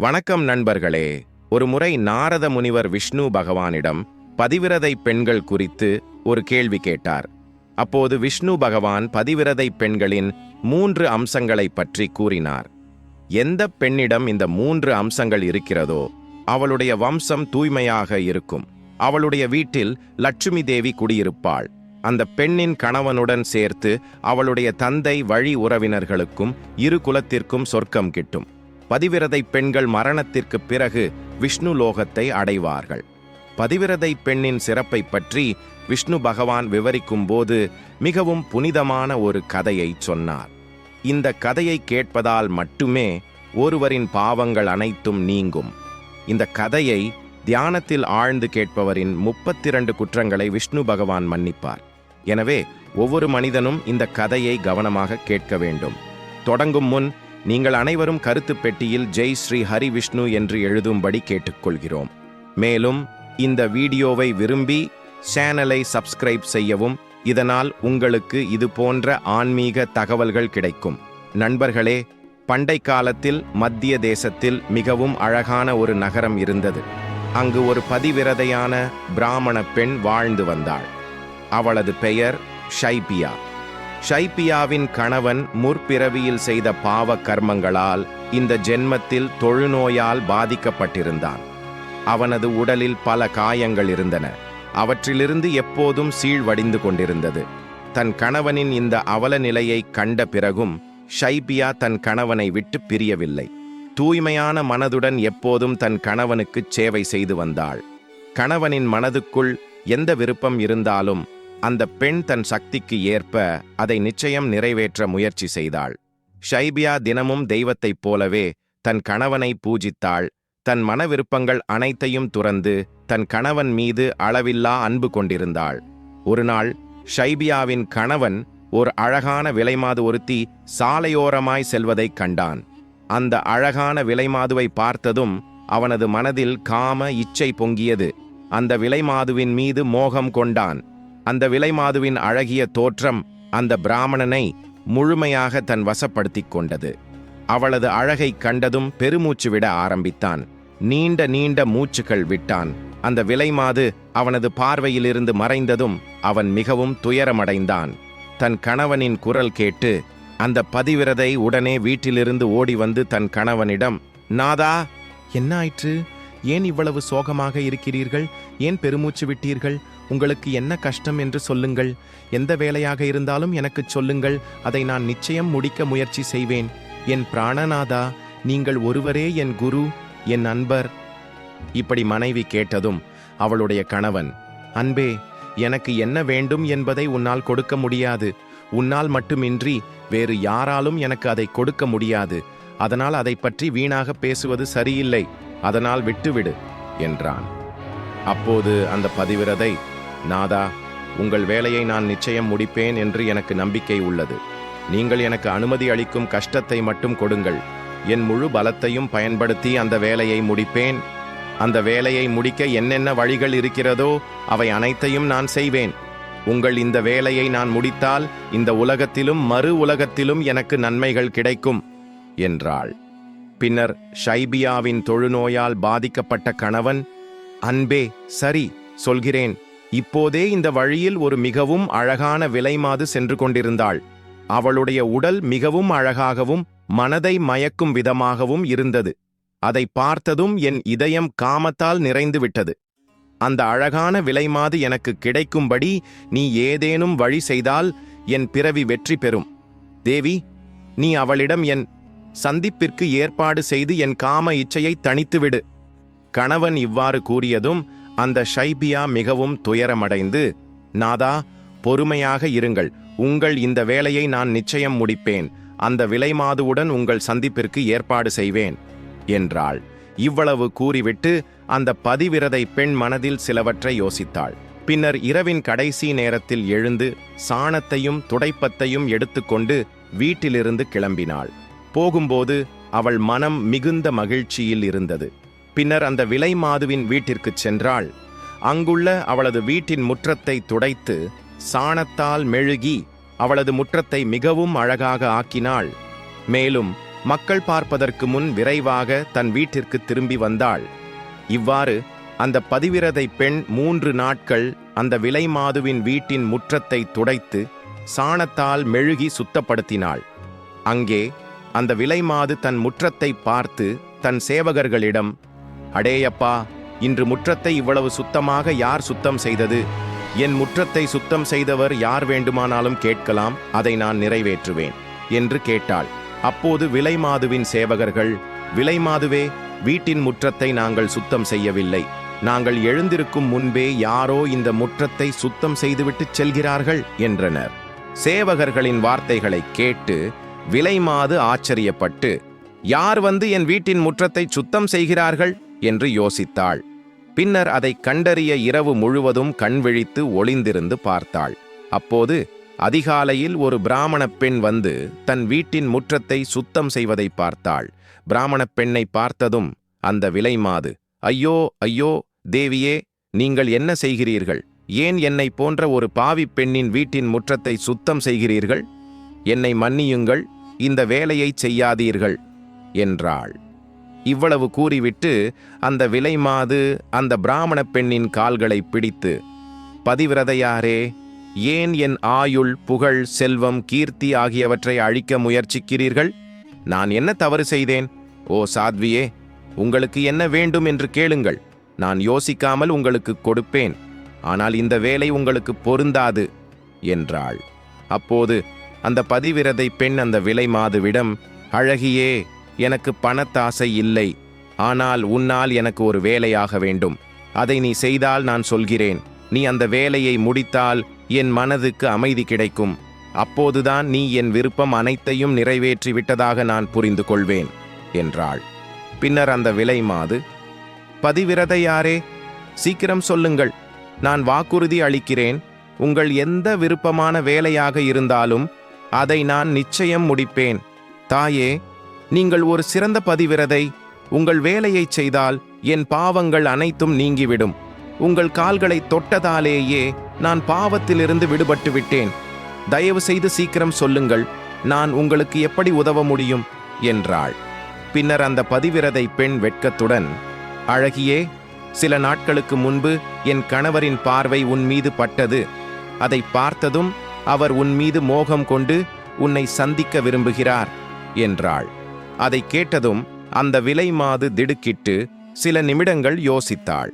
வணக்கம் நண்பர்களே. ஒரு முறை நாரத முனிவர் விஷ்ணு பகவானிடம் பதிவிரதை பெண்கள் குறித்து ஒரு கேள்வி கேட்டார். அப்போது விஷ்ணு பகவான் பதிவிரதை பெண்களின் மூன்று அம்சங்களைப் பற்றி கூறினார். எந்த பெண்ணிடம் இந்த மூன்று அம்சங்கள் இருக்கிறதோ அவளுடைய வம்சம் தூய்மையாக இருக்கும். அவளுடைய வீட்டில் லட்சுமி தேவி குடியிருப்பாள். அந்த பெண்ணின் கணவனுடன் சேர்த்து அவளுடைய தந்தை வழி உறவினர்களுக்கும் இரு குலத்திற்கும் சொர்க்கம் கிட்டும். பதிவிரதை பெண்கள் மரணத்திற்கு பிறகு விஷ்ணு லோகத்தை அடைவார்கள். பதிவிரதை பெண்ணின் சிறப்பை பற்றி விஷ்ணு பகவான் விவரிக்கும்போது மிகவும் புனிதமான ஒரு கதையை சொன்னார். இந்த கதையை கேட்பதால் மட்டுமே ஒருவரின் பாவங்கள் அனைத்தும் நீங்கும். இந்த கதையை தியானத்தில் ஆழ்ந்து கேட்பவரின் முப்பத்திரண்டு குற்றங்களை விஷ்ணு பகவான் மன்னிப்பார். எனவே ஒவ்வொரு மனிதனும் இந்த கதையை கவனமாக கேட்க வேண்டும். தொடங்கும் முன் நீங்கள் அனைவரும் கருத்து பெட்டியில் ஜெய் ஸ்ரீ ஹரி விஷ்ணு என்று எழுதும்படி கேட்டுக்கொள்கிறோம். மேலும் இந்த வீடியோவை விரும்பி சேனலை சப்ஸ்கிரைப் செய்யவும் இதனால் உங்களுக்கு இது போன்ற ஆன்மீக தகவல்கள் கிடைக்கும். நண்பர்களே பண்டை காலத்தில் மத்திய தேசத்தில் மிகவும் அழகான ஒரு நகரம் இருந்தது. அங்கு ஒரு பதிவிரதையான பிராமண பெண் வாழ்ந்து வந்தாள். அவளது பெயர் ஷைபியா. ஷைபியாவின் கணவன் முற்பிறவியில் செய்த பாவ கர்மங்களால் இந்த ஜென்மத்தில் தொழுநோயால் பாதிக்கப்பட்டிருந்தான். அவனது உடலில் பல காயங்கள் இருந்தன. அவற்றிலிருந்து எப்போதும் சீழ்வடிந்து கொண்டிருந்தது. தன் கணவனின் இந்த அவல நிலையை கண்ட பிறகும் ஷைபியா தன் கணவனை விட்டு பிரியவில்லை. தூய்மையான மனதுடன் எப்போதும் தன் கணவனுக்குச் சேவை செய்து வந்தாள். கணவனின் மனதுக்குள் எந்த விருப்பம் இருந்தாலும் அந்த பெண் தன் சக்திக்கு ஏற்ப அதை நிச்சயம் நிறைவேற்ற முயற்சி செய்தாள். ஷைபியா தினமும் தெய்வத்தைப் போலவே தன் கணவனை பூஜித்தாள். தன் மன விருப்பங்கள் அனைத்தையும் துறந்து தன் கணவன் மீது அளவில்லா அன்பு கொண்டிருந்தாள். ஒருநாள் ஷைபியாவின் கணவன் ஒரு அழகான விலைமாது ஒருத்தி சாலையோரமாய் செல்வதைக் கண்டான். அந்த அழகான விலைமாதுவை பார்த்ததும் அவனது மனதில் காம இச்சை பொங்கியது. அந்த விலைமாதுவின் மீது மோகம் கொண்டான். அந்த விலைமாதுவின் அழகிய தோற்றம் அந்த பிராமணனை முழுமையாக தன் வசப்படுத்திக் கொண்டது. அவளது அழகைக் கண்டதும் பெருமூச்சு விட ஆரம்பித்தான். நீண்ட நீண்ட மூச்சுகள் விட்டான். அந்த விலைமாது அவனது பார்வையிலிருந்து மறைந்ததும் அவன் மிகவும் துயரமடைந்தான். தன் கணவனின் குரல் கேட்டு அந்த பதிவிரதை உடனே வீட்டிலிருந்து ஓடி வந்து தன் கணவனிடம் நாதா என்ன ஆயிற்று? ஏன் இவ்வளவு சோகமாக இருக்கிறீர்கள்? ஏன் பெருமூச்சு விட்டீர்கள்? உங்களுக்கு என்ன கஷ்டம் என்று சொல்லுங்கள். எந்த வேலையாக இருந்தாலும் எனக்குச் சொல்லுங்கள். அதை நான் நிச்சயம் முடிக்க முயற்சி செய்வேன். என் பிராணநாதா நீங்கள் ஒருவரே என் குரு என் அன்பர். இப்படி மனைவி கேட்டதும் அவளுடைய கணவன் அன்பே எனக்கு என்ன வேண்டும் என்பதை உன்னால் கொடுக்க முடியாது. உன்னால் மட்டுமின்றி வேறு யாராலும் எனக்கு அதை கொடுக்க முடியாது. அதனால் அதை பற்றி வீணாக பேசுவது சரியில்லை. அதனால் விட்டுவிடு என்றான். அப்போது அந்த பதிவிரதை நாதா உங்கள் வேலையை நான் நிச்சயம் முடிப்பேன் என்று எனக்கு நம்பிக்கை உள்ளது. நீங்கள் எனக்கு அனுமதி அளிக்கும் கஷ்டத்தை மட்டும் கொடுங்கள். என் முழு பலத்தையும் பயன்படுத்தி அந்த வேலையை முடிப்பேன். அந்த வேலையை முடிக்க என்னென்ன வழிகள் இருக்கிறதோ அவை அனைத்தையும் நான் செய்வேன். உங்கள் இந்த வேலையை நான் முடித்தால் இந்த உலகத்திலும் மறு உலகத்திலும் எனக்கு நன்மைகள் கிடைக்கும் என்றாள். பின்னர் ஷைபியாவின் தொழுநோயால் பாதிக்கப்பட்ட கணவன் அன்பே சரி சொல்கிறேன். இப்போதே இந்த வழியில் ஒரு மிகவும் அழகான விலைமாது சென்று கொண்டிருந்தாள். அவளுடைய உடல் மிகவும் அழகாகவும் மனதை மயக்கும் விதமாகவும் இருந்தது. அதை பார்த்ததும் என் இதயம் காமத்தால் நிறைந்துவிட்டது. அந்த அழகான விலைமாது எனக்கு கிடைக்கும்படி நீ ஏதேனும் வழி செய்தால் என் பிறவி வெற்றி பெறும். தேவி நீ அவளிடம் என் சந்திப்பிற்கு ஏற்பாடு செய்து என் காம இச்சையை தணித்துவிடு. கணவன் இவ்வாறு கூறியதும் அந்த ஷைபியா மிகவும் துயரமடைந்து நாதா பொறுமையாக இருங்கள். உங்கள் இந்த வேலையை நான் நிச்சயம் முடிப்பேன். அந்த விலைமாதுவுடன் உங்கள் சந்திப்பிற்கு ஏற்பாடு செய்வேன். என்றாள். இவ்வளவு கூறிவிட்டு அந்த பதிவிரதை பெண் மனதில் சிலவற்றை யோசித்தாள். பின்னர் இரவின் கடைசி நேரத்தில் எழுந்து சாணத்தையும் துடைப்பத்தையும் எடுத்துக்கொண்டு வீட்டிலிருந்து கிளம்பினாள். போகும்போது அவள் மனம் மிகுந்த மகிழ்ச்சியில் இருந்தது. பின்னர் அந்த விலை மாதுவின் வீட்டிற்குச் சென்றாள். அங்குள்ள அவளது வீட்டின் முற்றத்தை துடைத்து சாணத்தால் மெழுகி அவளது முற்றத்தை மிகவும் அழகாக ஆக்கினாள். மேலும் மக்கள் பார்ப்பதற்கு முன் விரைவாக தன் வீட்டிற்கு திரும்பி வந்தாள். இவ்வாறு அந்த பதிவிரதை பெண் மூன்று நாட்கள் அந்த விலைமாதுவின் வீட்டின் முற்றத்தை துடைத்து சாணத்தால் மெழுகி சுத்தப்படுத்தினாள். அங்கே அந்த விலைமாது தன் முற்றத்தை பார்த்து தன் சேவகர்களிடம் அடேயப்பா இன்று முற்றத்தை இவ்வளவு சுத்தமாக யார் சுத்தம் செய்தது? என் முற்றத்தை சுத்தம் செய்தவர் யார் வேண்டுமானாலும் கேட்கலாம் அதை நான் நிறைவேற்றுவேன் என்று கேட்டாள். அப்போது விலைமாதுவின் சேவகர்கள் விலைமாதுவே வீட்டின் முற்றத்தை நாங்கள் சுத்தம் செய்யவில்லை. நாங்கள் எழுந்திருக்கும் முன்பே யாரோ இந்த முற்றத்தை சுத்தம் செய்துவிட்டு செல்கிறார்கள் என்றனர். சேவகர்களின் வார்த்தைகளை கேட்டு விலைமாது ஆச்சரியப்பட்டு யார் வந்து என் வீட்டின் முற்றத்தை சுத்தம் செய்கிறார்கள்? என்று யோசித்தாள். பின்னர் அதை கண்டறிய இரவு முழுவதும் கண் விழித்து ஒளிந்திருந்து பார்த்தாள். அப்போது அதிகாலையில் ஒரு பிராமணப் பெண் வந்து தன் வீட்டின் முற்றத்தை சுத்தம் செய்வதை பார்த்தாள். பிராமணப் பெண்ணை பார்த்ததும் அந்த விலைமாது ஐயோ ஐயோ தேவியே நீங்கள் என்ன செய்கிறீர்கள்? ஏன் என்னை போன்ற ஒரு பாவிப் பெண்ணின் வீட்டின் முற்றத்தை சுத்தம் செய்கிறீர்கள்? என்னை மன்னியுங்கள் இந்த வேலையைச் செய்யாதீர்கள் என்றாள். இவ்வளவு கூறிவிட்டு அந்த விலைமாது அந்த பிராமணப் பெண்ணின் கால்களை பிடித்து பதிவிரதையாரே ஏன் என் ஆயுள் புகழ் செல்வம் கீர்த்தி ஆகியவற்றை அழிக்க முயற்சிக்கிறீர்கள்? நான் என்ன தவறு செய்தேன்? ஓ சாத்வியே உங்களுக்கு என்ன வேண்டும் என்று கேளுங்கள். நான் யோசிக்காமல் உங்களுக்கு கொடுப்பேன். ஆனால் இந்த வேலை உங்களுக்கு பொருந்தாது என்றாள். அப்போது அந்த பதிவிரதை பெண் அந்த விலைமாதுவிடம் அழகியே எனக்கு பணத்தாசை இல்லை. ஆனால் உன்னால் எனக்கு ஒரு வேலையாக வேண்டும். அதை நீ செய்தால் நான் சொல்கிறேன். நீ அந்த வேலையை முடித்தால் என் மனதுக்கு அமைதி கிடைக்கும். அப்போதுதான் நீ என் விருப்பம் அனைத்தையும் நிறைவேற்றி விட்டதாக நான் புரிந்து கொள்வேன் என்றாள். பின்னர் அந்த விலைமாது பதிவிரதையாரே சீக்கிரம் சொல்லுங்கள். நான் வாக்குறுதி அளிக்கிறேன். உங்கள் எந்த விருப்பமான வேலையாக இருந்தாலும் அதை நான் நிச்சயம் முடிப்பேன். தாயே நீங்கள் ஒரு சிறந்த பதிவிரதை உங்கள் வேலையைச் செய்தால் என் பாவங்கள் அனைத்தும் நீங்கிவிடும். உங்கள் கால்களை தொட்டதாலேயே நான் பாவத்திலிருந்து விடுபட்டு விட்டேன். தயவு செய்து சீக்கிரம் சொல்லுங்கள் நான் உங்களுக்கு எப்படி உதவ முடியும்? என்றாள். பின்னர் அந்த பதிவிரதை பெண் வெட்கத்துடன் அழகியே சில நாட்களுக்கு முன்பு என் கணவரின் பார்வை உன் மீது பட்டது. அதை பார்த்ததும் அவர் உன் மீது மோகம் கொண்டு உன்னை சந்திக்க விரும்புகிறார் என்றாள். அதை கேட்டதும் அந்த விலைமாது திடுக்கிட்டு சில நிமிடங்கள் யோசித்தாள்.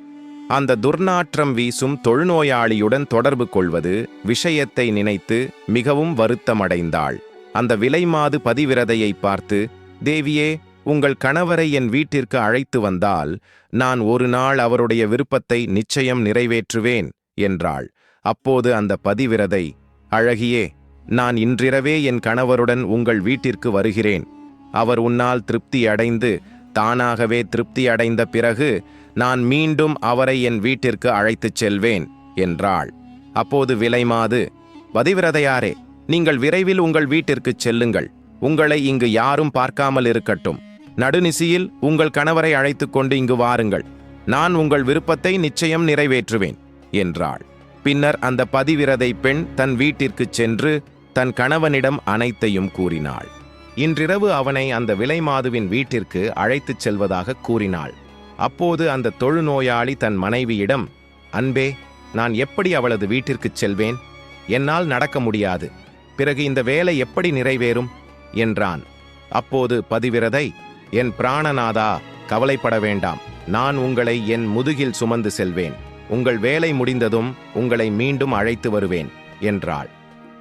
அந்த துர்நாற்றம் வீசும் தொழுநோயாளியுடன் தொடர்பு கொள்வது விஷயத்தை நினைத்து மிகவும் வருத்தமடைந்தாள். அந்த விலைமாது பதிவிரதையை பார்த்து தேவியே உங்கள் கணவரை என் வீட்டிற்கு அழைத்து வந்தால் நான் ஒரு நாள் அவருடைய விருப்பத்தை நிச்சயம் நிறைவேற்றுவேன் என்றாள். அப்போது அந்த பதிவிரதை அழகியே நான் இன்றிரவே என் கணவருடன் உங்கள் வீட்டிற்கு வருகிறேன். அவர் உன்னால் திருப்தி அடைந்து தானாகவே திருப்தி அடைந்த பிறகு நான் மீண்டும் அவரை என் வீட்டிற்கு அழைத்துச் செல்வேன் என்றாள். அப்போது விலைமாது பதிவிரதையாரே நீங்கள் விரைவில் உங்கள் வீட்டிற்குச் செல்லுங்கள். உங்களை இங்கு யாரும் பார்க்காமல் இருக்கட்டும். நடுநிசியில் உங்கள் கணவரை அழைத்துக்கொண்டு இங்கு வாருங்கள். நான் உங்கள் விருப்பத்தை நிச்சயம் நிறைவேற்றுவேன் என்றாள். பின்னர் அந்த பதிவிரதை பெண் தன் வீட்டிற்குச் சென்று தன் கணவனிடம் அனைத்தையும் கூறினாள். இன்றிரவு அவனை அந்த விலைமாதுவின் வீட்டிற்கு அழைத்துச் செல்வதாக கூறினாள். அப்போது அந்த தொழுநோயாளி தன் மனைவியிடம் அன்பே நான் எப்படி அவளது வீட்டிற்குச் செல்வேன்? என்னால் நடக்க முடியாது. பிறகு இந்த வேலை எப்படி நிறைவேறும்? என்றான். அப்போது பதிவிரதை என் பிராணநாதா கவலைப்பட வேண்டாம். நான் உங்களை என் முதுகில் சுமந்து செல்வேன். உங்கள் வேலை முடிந்ததும் உங்களை மீண்டும் அழைத்து வருவேன் என்றாள்.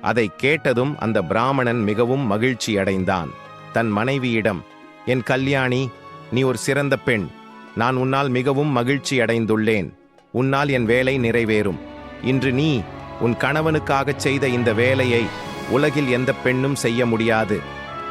அதை கேட்டதும் அந்த பிராமணன் மிகவும் மகிழ்ச்சியடைந்தான். தன் மனைவியிடம் என் கல்யாணி நீ ஒரு சிறந்த பெண். நான் உன்னால் மிகவும் மகிழ்ச்சி அடைந்துள்ளேன் உன்னால் என் வேலை நிறைவேறும். இன்று நீ உன் கணவனுக்காகச் செய்த இந்த வேலையை உலகில் எந்த பெண்ணும் செய்ய முடியாது.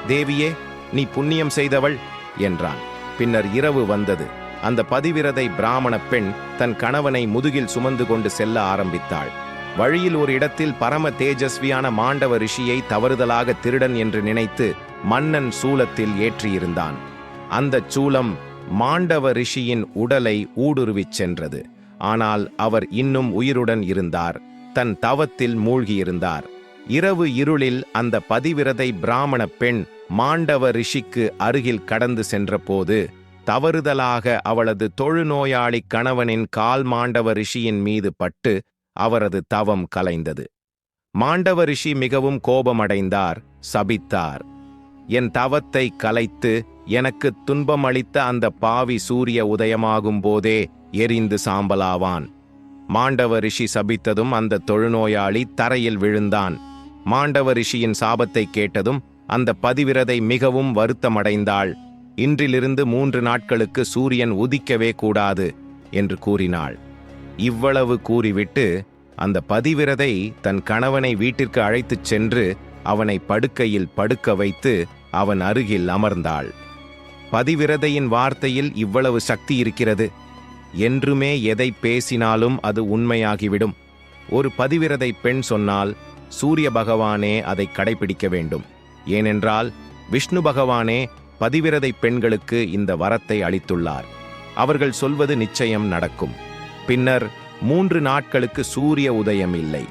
தேவியே நீ புண்ணியம் செய்தவள் என்றான். பின்னர் இரவு வந்தது. அந்த பதிவிரதை பிராமண பெண் தன் கணவனை முதுகில் சுமந்து கொண்டு செல்ல ஆரம்பித்தாள். வழியில் ஒரு இடத்தில் பரம தேஜஸ்வியான மாண்டவ ரிஷியை தவறுதலாக திருடன் என்று நினைத்து மன்னன் சூலத்தில் ஏற்றியிருந்தான். அந்தச் சூலம் மாண்டவ ரிஷியின் உடலை ஊடுருவிச் சென்றது. ஆனால் அவர் இன்னும் உயிருடன் இருந்தார். தன் தவத்தில் மூழ்கியிருந்தார். இரவு இருளில் அந்த பதிவிரதை பிராமண பெண் மாண்டவ ரிஷிக்கு அருகில் கடந்து சென்றபோது தவறுதலாக அவளது தொழுநோயாளி கணவனின் கால் மாண்டவ ரிஷியின் மீது பட்டு அவரது தவம் கலைந்தது. மாண்டவ ரிஷி மிகவும் கோபமடைந்தார் சபித்தார். என் தவத்தை கலைத்து எனக்கு துன்பமளித்த அந்த பாவி சூரிய உதயமாகும் போதே எரிந்து சாம்பலாவான். மாண்டவ ரிஷி சபித்ததும் அந்த தொழுநோயாளி தரையில் விழுந்தான். மாண்டவ ரிஷியின் சாபத்தை கேட்டதும் அந்த பதிவிரதை மிகவும் வருத்தமடைந்தாள். இன்றிலிருந்து மூன்று நாட்களுக்கு சூரியன் உதிக்கவே கூடாது என்று கூறினாள். இவ்வளவு கூறிவிட்டு அந்த பதிவிரதை தன் கணவனை வீட்டிற்கு அழைத்துச் சென்று அவனை படுக்கையில் படுக்க வைத்து அவன் அருகில் அமர்ந்தாள். பதிவிரதையின் வார்த்தையில் இவ்வளவு சக்தி இருக்கிறது. என்றுமே எதை பேசினாலும் அது உண்மையாகிவிடும். ஒரு பதிவிரதை பெண் சொன்னால் சூரிய பகவானே அதை கடைபிடிக்க வேண்டும். ஏனென்றால் விஷ்ணு பகவானே பதிவிரதை பெண்களுக்கு இந்த வரத்தை அளித்துள்ளார். அவர்கள் சொல்வது நிச்சயம் நடக்கும். பின்னர் மூன்று நாட்களுக்கு சூரிய உதயம் இல்லை.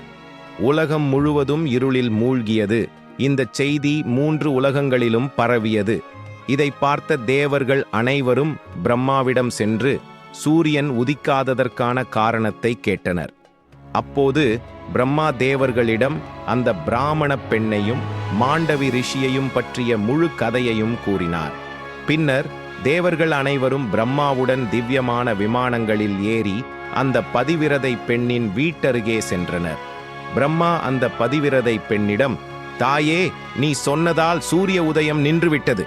உலகம் முழுவதும் இருளில் மூழ்கியது. இந்த செய்தி மூன்று உலகங்களிலும் பரவியது. இதை பார்த்த தேவர்கள் அனைவரும் பிரம்மாவிடம் சென்று சூரியன் உதிக்காததற்கான காரணத்தை கேட்டனர். அப்போது பிரம்மா தேவர்களிடம் அந்த பிராமணப் பெண்ணையும் மாண்டவி ரிஷியையும் பற்றிய முழு கதையையும் கூறினார். பின்னர் தேவர்கள் அனைவரும் பிரம்மாவுடன் திவ்யமான விமானங்களில் ஏறி அந்த பதிவிரதை பெண்ணின் வீட்டருகே சென்றனர். பிரம்மா அந்த பதிவிரதை பெண்ணிடம் தாயே நீ சொன்னதால் சூரிய உதயம் நின்றுவிட்டது.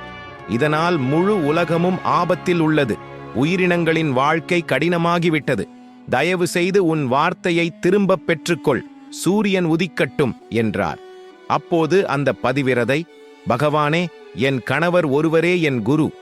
இதனால் முழு உலகமும் ஆபத்தில் உள்ளது. உயிரினங்களின் வாழ்க்கை கடினமாகிவிட்டது. தயவு செய்து உன் வார்த்தையை திரும்பப் பெற்றுக்கொள். சூரியன் உதிக்கட்டும் என்றார். அப்போது அந்த பதிவிரதை பகவானே என் கணவர் ஒருவரே என் குரு.